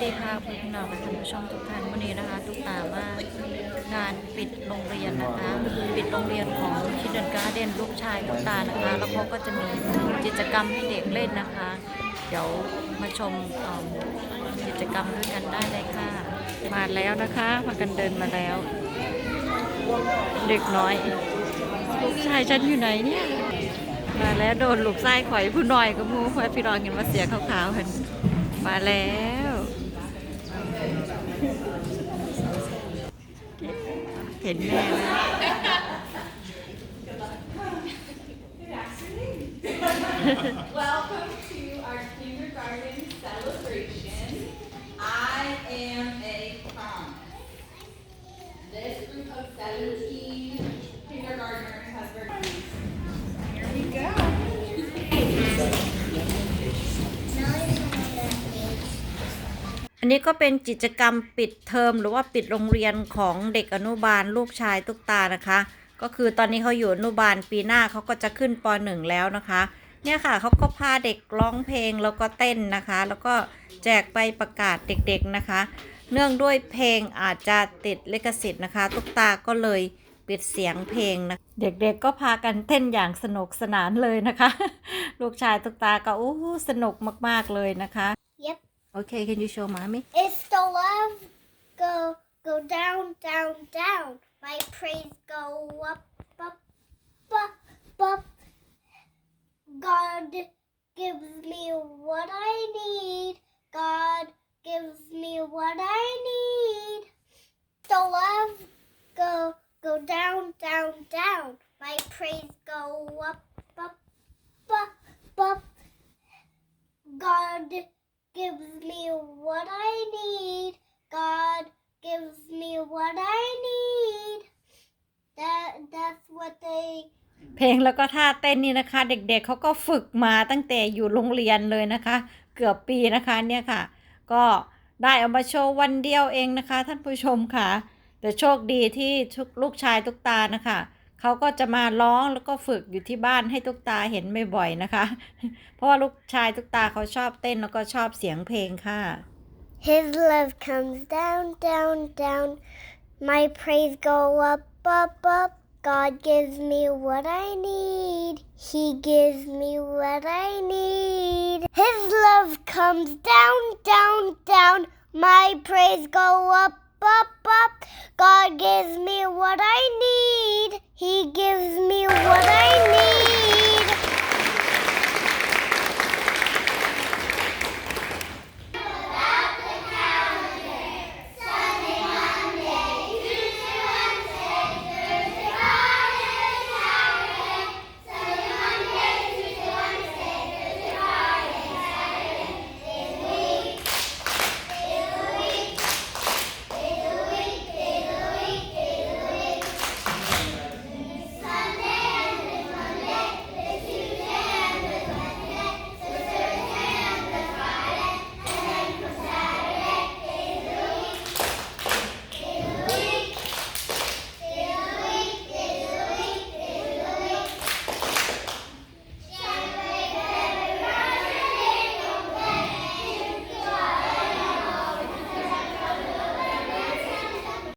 สวัสดีค่ะพี่น้องและท่านผู้ชมทุกท่านวันนี้นะคะทุกตามางานปิดโรงเรียนนะคะ ปิดโรงเรียนของชิดเดนการ์เดนลูกชายทุกตานะคะ แล้วเขาก็จะมีกิจกรรมให้เด็กเล่นนะคะ เดี๋ยวมาชมกิจกรรมด้วยกันได้เลยค่ะ มาแล้วนะคะมากันเดินมาแล้ว เด็กน้อย ลูกชายฉันอยู่ไหนเนี่ยมาแล้วโดนลูกไส้ข่อยผู้น้อยก็มูข่อยพี่รองเห็นว่าเสียขาวๆเห็นมาแล้ว เห็นแม่แล้ว Welcome to our kindergarten celebration. I am a promise. This group of 17 อันนี้ก็เป็นกิจกรรมปิดเทอมหรือว่าปิดโรงเรียนของเด็กอนุบาลลูกชายตุ๊กตานะคะ ก็คือตอนนี้เขาอยู่อนุบาลปีหน้าเขาก็จะขึ้นป .1 แล้วนะคะ เนี่ยค่ะเขาก็พาเด็กร้องเพลงแล้วก็เต้นนะคะ แล้วก็แจกใบประกาศเด็กๆนะคะ เนื่องด้วยเพลงอาจจะติดลิขสิทธิ์นะคะ ตุ๊กตาก็เลยปิดเสียงเพลงนะเด็กๆก็พากันเต้นอย่างสนุกสนานเลยนะคะ ลูกชายตุ๊กตาก็อู้สนุกมากๆเลยนะคะ Okay can you show mommy It's the love go go down, down, down. My praise go up, up, up, up. God gives me what I need. God gives me what I need. The love go go down, down, down. My praise go up, gives me what I need. God gives me what I need. That that's what they เพลงแล้วก็ท่าเต้นนี่นะคะ เด็กๆเขาก็ฝึกมาตั้งแต่อยู่โรงเรียนเลยนะคะ เกือบปีนะคะเนี่ยค่ะ ก็ได้เอามาโชว์วันเดียวเองนะคะ ท่านผู้ชมค่ะ แต่โชคดีที่ลูกชายตุกตานะคะ เขาก็จะมาร้องแล้วก็ฝึกอยู่ที่บ้านให้ตุ๊กตาเห็นบ่อยๆนะคะ เพราะว่าลูกชายตุ๊กตาเขาชอบเต้นแล้วก็ชอบเสียงเพลงค่ะ His love comes down, down, down. My praise go up, up, up. God gives me what I need. He gives me what I need. His love comes down, down, down. My praise go up, up, up. God gives me what I need. He